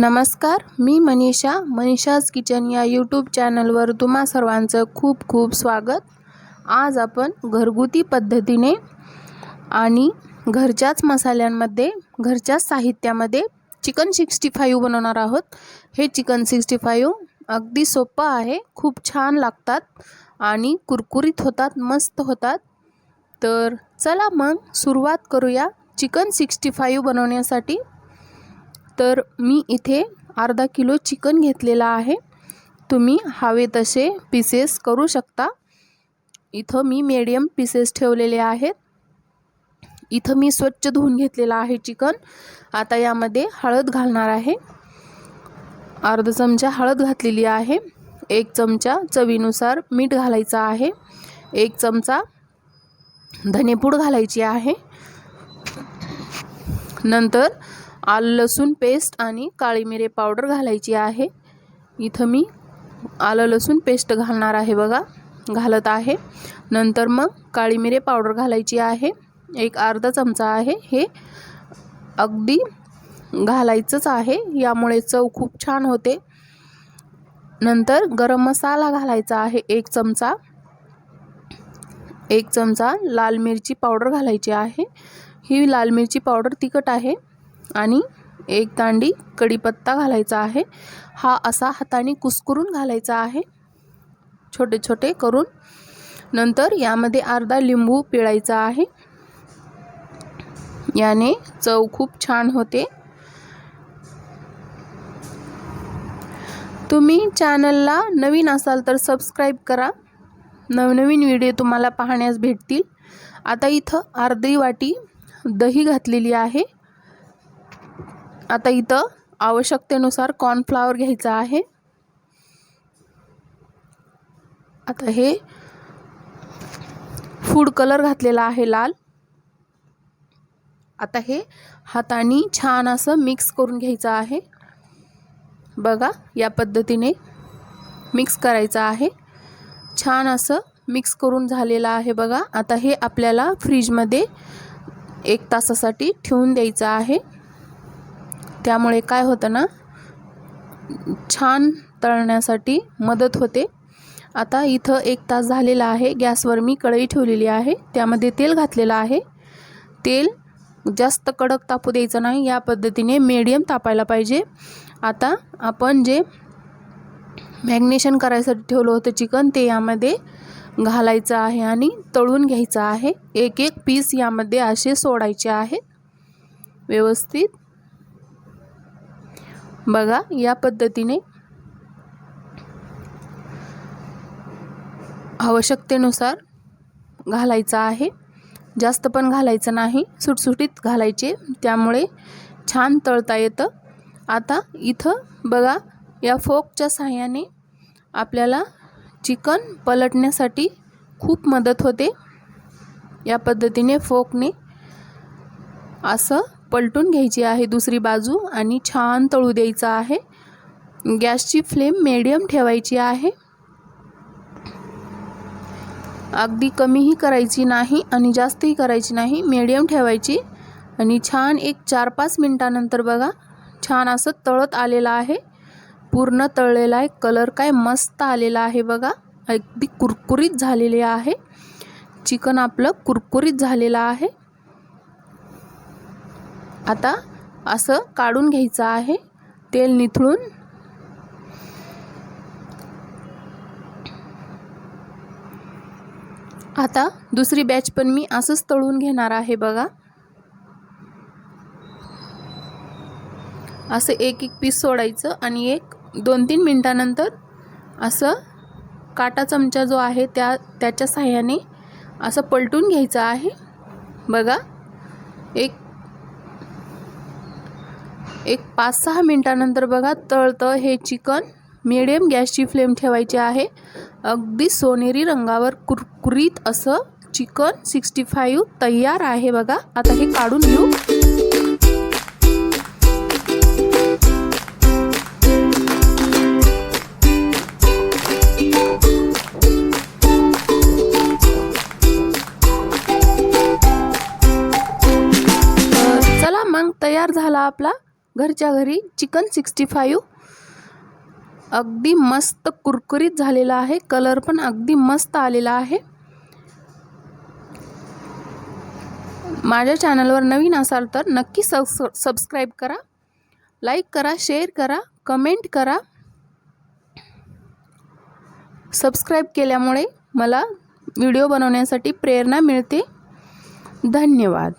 नमस्कार मी मनीषा मनीषाज किचन या यूट्यूब चॅनलवर तुम्हा सर्वांचं खूप खूप स्वागत. आज आपण घरगुती पद्धतीने आणि घरच्याच मसाल्यांमध्ये घरच्याच साहित्यामध्ये चिकन सिक्स्टी फाईव्ह बनवणार आहोत. हे चिकन सिक्स्टी फाईव्ह अगदी सोपं आहे खूप छान लागतात आणि कुरकुरीत होतात मस्त होतात. तर चला मग सुरुवात करूया चिकन सिक्स्टी फाईव्ह बनवण्यासाठी. तर मी इथे अर्धा किलो चिकन घेतलेला आहे. तुम्ही हवे तसे पीसेस करू शकता. इथं मी मीडियम पीसेस ठेवलेले आहेत. इथं मी स्वच्छ धुवून घेतलेलं आहे चिकन. आता यामध्ये हळद घालणार आहे. अर्धा चमचा हळद घातलेली आहे. एक चमचा चवीनुसार मीठ घालायचं आहे. एक चमचा धनेपूड घालायची आहे. नंतर आलं लसूण पेस्ट आणि काळी मिरे पावडर घालायची आहे. इथं मी आलं लसूण पेस्ट घालणार आहे बघा घालत आहे. नंतर मग काळी मिरे पावडर घालायची आहे. एक अर्धा चमचा आहे. हे अगदी घालायचंच आहे. यामुळे चव खूप छान होते. नंतर गरम मसाला घालायचा आहे. एक चमचा एक चमचा लाल मिरची पावडर घालायची आहे. ही लाल मिरची पावडर तिखट आहे. आणि एक दांडी कढीपत्ता घालायचा आहे. हा असा हाताने कुस्करून घालायचा आहे. छोटे छोटे करून. नंतर यामध्ये अर्धा लिंबू पिळायचा आहे. याने चव खूप छान होते. तुम्ही चॅनलला नवीन असाल तर सबस्क्राईब करा. नवनवीन व्हिडिओ तुम्हाला पाहण्यास भेटतील. आता इथं अर्धी वाटी दही घातलेली आहे. आता इथं आवश्यकतेनुसार कॉर्नफ्लावर घ्यायचा आहे. आता हे फूड कलर घातलेला आहे लाल. आता हे हाताने छान असं मिक्स करून घ्यायचं आहे. बघा या पद्धतीने मिक्स करायचं आहे. छान असं मिक्स करून झालेलं आहे बघा. आता हे आपल्याला फ्रीजमध्ये एक तासासाठी ठेवून द्यायचं आहे. त्यामुळे काय होतं ना छान तळण्यासाठी मदत होते. आता इथं एक तास झालेला आहे गॅसवर मी कढई ठेवलेली आहे त्यामध्ये तेल घातलेलं आहे. तेल जास्त कडक तापू द्यायचं नाही या पद्धतीने मीडियम तापायला पाहिजे. आता आपण जे मॅग्नेशन करायसाठी ठेवलं होतं चिकन ते यामध्ये घालायचं आहे आणि तळून घ्यायचं आहे. एक एक पीस यामध्ये असे सोडायचे आहेत. व्यवस्थित. बघा या पद्धतीने आवश्यकतेनुसार घालायचं आहे. जास्त पण घालायचं नाही सुटसुटीत घालायचे. त्यामुळे छान तळता येतं. आता इथं बघा या फोकच्या साह्याने आपल्याला चिकन पलटण्यासाठी खूप मदत होते. या पद्धतीने फोकने असं पलटून घ्यायची आहे दुसरी बाजू आणि छान तळू द्यायचं आहे. गॅसची फ्लेम मीडियम ठेवायची आहे. अगदी कमीही करायची नाही आणि जास्तही करायची नाही मीडियम ठेवायची. आणि छान एक चार पाच मिनटानंतर बघा छान असं तळत आलेलं आहे. पूर्ण तळलेला आहे कलर काय मस्त आलेला आहे बघा. अगदी कुरकुरीत झालेले आहे. चिकन आपलं कुरकुरीत झालेलं आहे. आता असं काढून घ्यायचं आहे. तेल निथळून. आता दुसरी बॅच पण मी असंच तळून घेणार आहे बघा. असं एक एक पीस सोडायचं आणि एक दोन तीन मिनटानंतर असं काटा चमचा जो आहे त्या त्याच्या साह्याने असं पलटून घ्यायचं आहे. बघा. एक एक पाच सहा मिनटानंतर बघा तळतं हे चिकन. मिडियम गॅसची फ्लेम ठेवायची आहे. अगदी सोनेरी रंगावर कुरकुरीत असं चिकन सिक्स्टी फाईव्ह तयार आहे बघा. आता हे काढून घेऊ. चला मग तयार झाला आपला. घरच्या घरी चिकन सिक्स्टी फाईव्ह. अगदी मस्त कुरकुरीत झालेला आहे. कलर पण अगदी मस्त आलेला आहे. माझ्या चॅनलवर नवीन असाल तर नक्की सबस् सबस्क्राईब करा. लाईक करा शेअर करा कमेंट करा. सबस्क्राईब केल्यामुळे मला व्हिडिओ बनवण्यासाठी प्रेरणा मिळते. धन्यवाद.